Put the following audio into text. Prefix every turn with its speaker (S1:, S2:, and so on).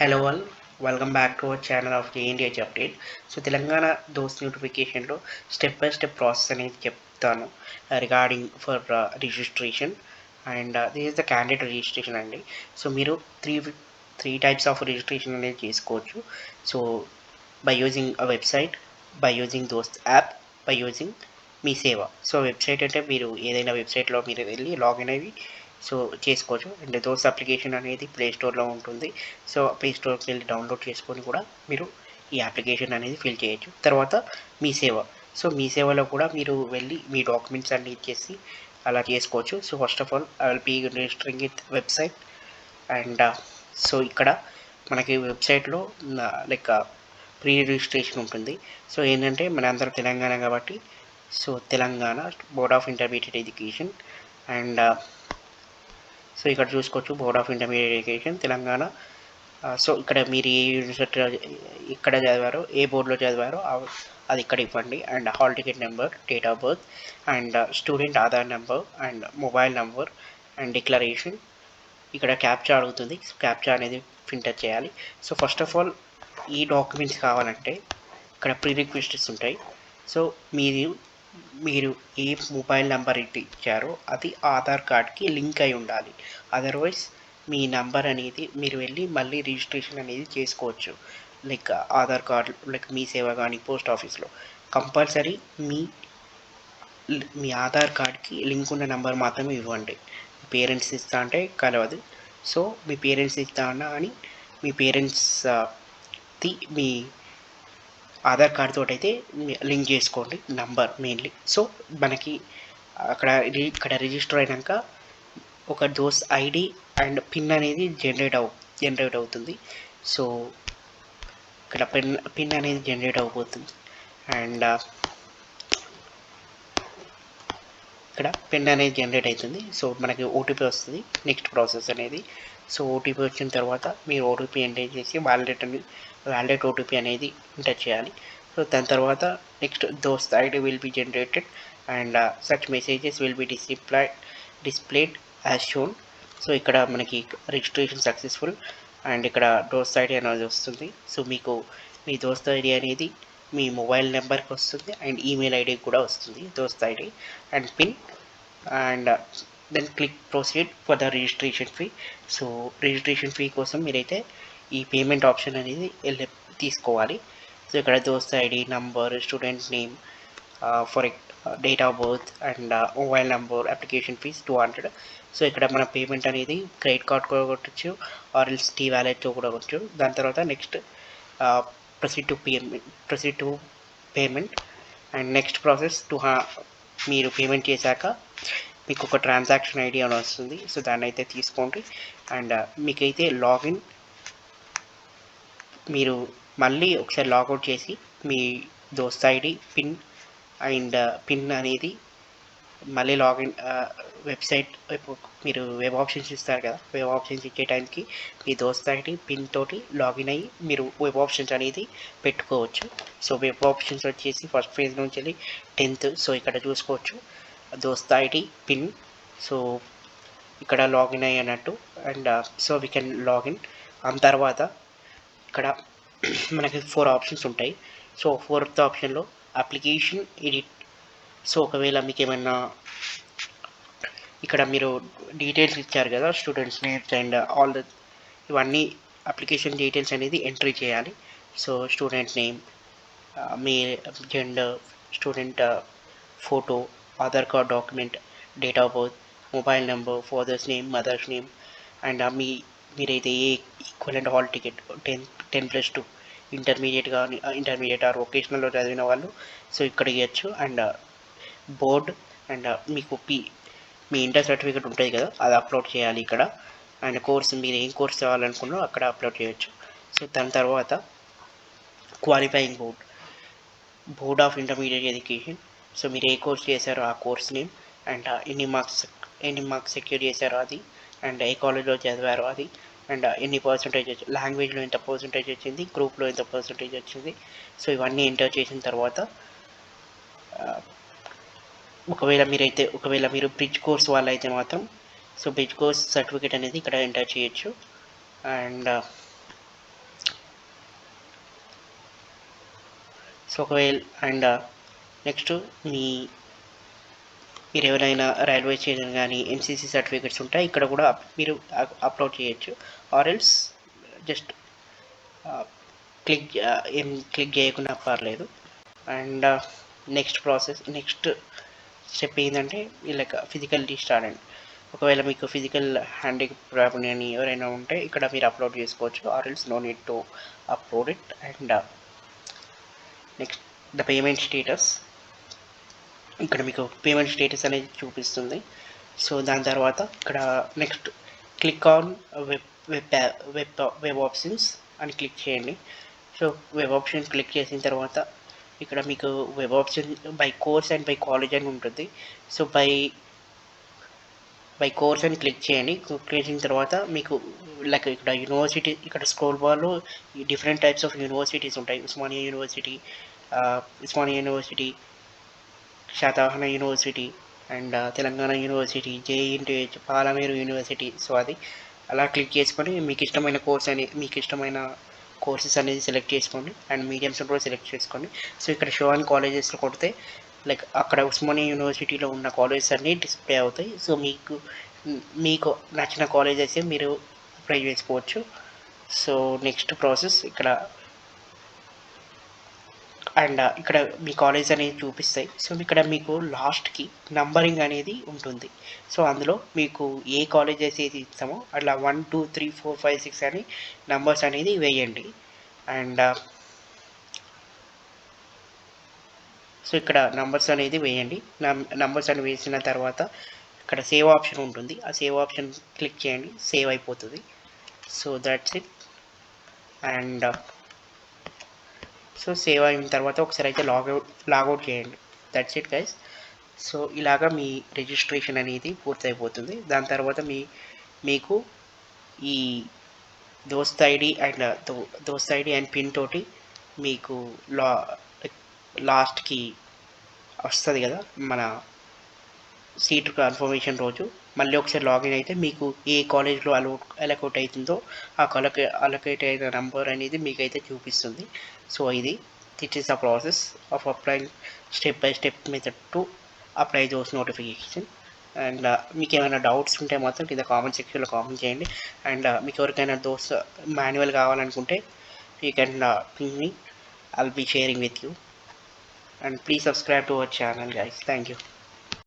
S1: Hello all welcome back to our channel of JNDH update so Telangana DOST నోటిఫికేషన్లో step by step process అనేది చెప్తాను regarding for registration and this is the candidate registration అండి. So మీరు three three types of registration అనేది చేసుకోవచ్చు. So by using a website by using DOST app by using Mee Seva. So website అంటే మీరు ఏదైనా వెబ్సైట్లో మీరు వెళ్ళి లాగిన్ అయ్యి సో చేసుకోవచ్చు. అండ్ దోస్ అప్లికేషన్ అనేది ప్లే స్టోర్లో ఉంటుంది. సో ప్లేస్టోర్కి వెళ్ళి డౌన్లోడ్ చేసుకొని కూడా మీరు ఈ అప్లికేషన్ అనేది ఫిల్ చేయొచ్చు. తర్వాత మీ సేవ. సో మీ సేవలో కూడా మీరు వెళ్ళి మీ డాక్యుమెంట్స్ అన్ని ఇచ్చేసి అలా చేసుకోవచ్చు. So first of all I will be registering with website. And so ఇక్కడ మనకి వెబ్సైట్లో లైక్ ప్రీ రిజిస్ట్రేషన్ ఉంటుంది. సో ఏంటంటే మన అందరం తెలంగాణ కాబట్టి so Telangana board of intermediate education. And so ఇక్కడ చూసుకోవచ్చు board of intermediate education Telangana so ఇక్కడ మీరు ఏ యూనివర్సిటీ ఇక్కడ చదివారో ఏ బోర్డులో చదివారో అది ఇక్కడ ఇవ్వండి. And hall ticket number date of birth and student Aadhaar number and mobile number and declaration. ఇక్కడ క్యాప్చా అడుగుతుంది. క్యాప్చా అనేది ఫిల్టర్ చేయాలి. సో ఫస్ట్ ఆఫ్ ఆల్ ఈ డాక్యుమెంట్స్ కావాలంటే ఇక్కడ ప్రీ రిక్వెస్ట్స్ ఉంటాయి. సో మీరు మీరు ఏ మొబైల్ నెంబర్ అయితే ఇచ్చారో అది ఆధార్ కార్డ్కి లింక్ అయి ఉండాలి. అదర్వైజ్ మీ నంబర్ అనేది మీరు వెళ్ళి మళ్ళీ రిజిస్ట్రేషన్ అనేది చేసుకోవచ్చు. Like Aadhaar card like Mee Seva కానీ పోస్ట్ ఆఫీస్లో కంపల్సరీ మీ మీ ఆధార్ కార్డ్కి లింక్ ఉన్న నెంబర్ మాత్రమే ఇవ్వండి. పేరెంట్స్ ఇస్తా అంటే కలవదు. సో మీ పేరెంట్స్ ఇస్తా అన్నా అని మీ పేరెంట్స్ ది మీ ఆధార్ కార్డ్ తోటి అయితే లింక్ చేసుకోండి నంబర్ మెయిన్లీ. సో మనకి అక్కడ ఇక్కడ రిజిస్టర్ అయినాక ఒక దోస్ ఐడి అండ్ పిన్ అనేది జనరేట్ అవు జనరేట్ అవుతుంది. సో ఇక్కడ పిన్ పిన్ అనేది జనరేట్ అవబోతుంది అండ్ ఇక్కడ పిన్ అనేది జనరేట్ అవుతుంది. సో మనకి ఓటీపీ వస్తుంది. నెక్స్ట్ ప్రాసెస్ అనేది. సో ఓటీపీ వచ్చిన తర్వాత మీరు ఓటీపీ ఎంటర్ చేసి వ్యాలిడేట్ అని వ్యాలిడేట్ ఓటీపీ అనేది ఎంటర్ చేయాలి. సో దాని తర్వాత next DOST ID will be generated and such messages will be display displayed as shown so ఇక్కడ మనకి రిజిస్ట్రేషన్ సక్సెస్ఫుల్ అండ్ ఇక్కడ దోస్త్ ఐడి అనేది వస్తుంది. సో మీకు మీ దోస్త్ ఐడి అనేది మీ మొబైల్ నెంబర్కి వస్తుంది అండ్ ఈమెయిల్ ఐడి కూడా వస్తుంది. DOST ID and pin and then click proceed for the registration fee. So registration fee కోసం మీరైతే ఈ పేమెంట్ ఆప్షన్ అనేది వెళ్ళి తీసుకోవాలి. సో ఇక్కడ DOST ID number student name for date of birth and mobile number application fees two hundred. So ఇక్కడ మన payment అనేది క్రెడిట్ కార్డ్ కూడా కొట్టచ్చు ఆర్ ఎల్స్ టీ వ్యాలెట్తో కూడా కొట్టచ్చు. దాని తర్వాత next proceed to payment proceed to payment and next process to హా మీరు పేమెంట్ చేశాక మీకు ఒక ట్రాన్సాక్షన్ ఐడి అని వస్తుంది. సో దాన్ని అయితే తీసుకోండి అండ్ uh, మీకైతే లాగిన్ మీరు మళ్ళీ ఒకసారి లాగౌట్ చేసి మీ DOST ID pin and uh, pin అనేది మళ్ళీ లాగిన్ వెబ్సైట్ మీరు వెబ్ ఆప్షన్స్ ఇస్తారు కదా వెబ్ ఆప్షన్స్ ఇచ్చే టైంకి మీ దోస్తాకి పిన్ తోటి లాగిన్ అయ్యి మీరు వెబ్ ఆప్షన్స్ అనేది పెట్టుకోవచ్చు. సో వెబ్ ఆప్షన్స్ వచ్చేసి ఫస్ట్ ఫేజ్ నుంచి వెళ్ళి టెన్త్ సో ఇక్కడ చూసుకోవచ్చు. దోస్త ఐడి పిన్ సో ఇక్కడ login అయ్యినట్టు and so we can login ఆ తర్వాత ఇక్కడ మనకి ఫోర్ ఆప్షన్స్ ఉంటాయి. సో ఫోర్త్ ఆప్షన్లో అప్లికేషన్ ఎడిట్ సో ఒకవేళ మీకు ఏమైనా ఇక్కడ మీరు డీటెయిల్స్ ఇచ్చారు కదా students names and all the ఇవన్నీ అప్లికేషన్ డీటెయిల్స్ అనేది ఎంట్రీ చేయాలి. So student name me gender student photo Aadhaar card document date of birth mobile number father's name mother's name and మీ మీరైతే ఏ equivalent hall ticket ten ten plus two intermediate కానీ intermediate or వొకేషనల్లో చదివిన వాళ్ళు so ఇక్కడ ఇవ్వచ్చు and board and uh, మీకు పి మీ ఇంటర్ సర్టిఫికేట్ ఉంటుంది కదా అది అప్లోడ్ చేయాలి ఇక్కడ. అండ్ కోర్స్ మీరు ఏం కోర్స్ కావాలనుకున్నారో అక్కడ అప్లోడ్ చేయొచ్చు. సో దాని తర్వాత qualifying board board of intermediate education so మీరు ఏ కోర్స్ చేశారో ఆ కోర్స్ నేమ్ అండ్ uh, ఎన్ని మార్క్స్ ఎన్ని మార్క్స్ సెక్యూర్ చేశారో అది అండ్ ఏ కాలేజ్లో చదివారో అది అండ్ uh, ఎన్ని పర్సంటేజ్ వచ్చి లాంగ్వేజ్లో ఎంత పర్సంటేజ్ వచ్చింది గ్రూప్లో ఎంత పర్సంటేజ్ వచ్చింది. సో ఇవన్నీ ఎంటర్ చేసిన తర్వాత ఒకవేళ మీరైతే ఒకవేళ మీరు బ్రిడ్జ్ కోర్స్ వాళ్ళైతే మాత్రం సో బ్రిడ్జ్ కోర్స్ సర్టిఫికేట్ అనేది ఇక్కడ ఎంటర్ చేయొచ్చు. అండ్ uh, సో ఒకవేళ అండ్ uh, నెక్స్ట్ మీ మీరు ఎవరైనా రైల్వే చేయడం కానీ ఎంసీసీ సర్టిఫికేట్స్ ఉంటాయి ఇక్కడ కూడా మీరు అప్లోడ్ చేయొచ్చు. ఆర్ఎల్స్ జస్ట్ క్లిక్ ఏం క్లిక్ చేయకుండా పర్లేదు. And next process next step ఏంటంటే లైక్ ఫిజికల్ స్టార్ట్ ఒకవేళ మీకు ఫిజికల్ హ్యాండిక్ ప్రాబ్లం అని ఎవరైనా ఉంటే ఇక్కడ మీరు అప్లోడ్ చేసుకోవచ్చు. Or else no need to upload it. And uh, next the payment status. ఇక్కడ మీకు పేమెంట్ స్టేటస్ అనేది చూపిస్తుంది. సో దాని తర్వాత ఇక్కడ next click on web web web web options అని క్లిక్ చేయండి. సో వెబ్ ఆప్షన్స్ క్లిక్ చేసిన తర్వాత ఇక్కడ మీకు web option by course and by college అని ఉంటుంది. సో బై బై కోర్స్ అని క్లిక్ చేయండి. క్లిక్ చేసిన తర్వాత మీకు లైక్ ఇక్కడ యూనివర్సిటీ ఇక్కడ స్క్రోల్ బార్లో డిఫరెంట్ టైప్స్ ఆఫ్ యూనివర్సిటీస్ ఉంటాయి. Osmania university Osmania university Satavahana university and Telangana university JNTH Palamuru university so అది అలా క్లిక్ చేసుకొని మీకు ఇష్టమైన కోర్స్ అని మీకు ఇష్టమైన కోర్సెస్ అనేది సెలెక్ట్ చేసుకోండి అండ్ మీడియంస్ కూడా సెలెక్ట్ చేసుకోండి. సో ఇక్కడ షో అండ్ కాలేజెస్లో కొడితే లైక్ అక్కడ ఉస్మానియా యూనివర్సిటీలో ఉన్న కాలేజెస్ అన్నీ డిస్ప్లే అవుతాయి. సో మీకు మీకు నచ్చిన కాలేజెస్ మీరు అప్లై చేసుకోవచ్చు. సో నెక్స్ట్ ప్రాసెస్ ఇక్కడ అండ్ uh, ఇక్కడ మీ కాలేజ్ అనేది చూపిస్తాయి. సో ఇక్కడ మీకు లాస్ట్కి నంబరింగ్ అనేది ఉంటుంది. సో అందులో మీకు ఏ కాలేజెస్ ఏది ఇస్తామో అట్లా one two three four five six అని నంబర్స్ అనేది వేయండి. అండ్ uh, సో ఇక్కడ నంబర్స్ అనేది వేయండి. నంబర్స్ అని వేసిన తర్వాత ఇక్కడ సేవ్ ఆప్షన్ ఉంటుంది. ఆ సేవ్ ఆప్షన్ క్లిక్ చేయండి. సేవ్ అయిపోతుంది. So that's it and uh, so save అయిన తర్వాత ఒకసారి అయితే లాగౌట్ లాగౌట్ చేయండి. దట్స్ ఇట్ గైస్ సో ఇలాగా మీ రిజిస్ట్రేషన్ అనేది పూర్తయిపోతుంది. దాని తర్వాత మీ మీకు ఈ DOST ID and DOST ID and pin తోటి మీకు లా లాస్ట్కి వస్తుంది కదా మన సీట్ కన్ఫర్మేషన్ రోజు. మళ్ళీ ఒకసారి లాగిన్ అయితే మీకు ఏ కాలేజ్లో అలో అలకౌట్ అవుతుందో ఆ అలొకే అలొకేట్ అయిన నంబర్ అనేది మీకైతే చూపిస్తుంది. సో ఇది that is the process of apply step by step method to apply DOST notification and మీకు ఏమైనా డౌట్స్ ఉంటే మాత్రం కింద కామెంట్ సెక్షన్లో కామెంట్ చేయండి. అండ్ మీకు ఎవరికైనా దోస్ మాన్యువల్ కావాలనుకుంటే you can ping me I'll be sharing with you and please subscribe to our channel guys thank you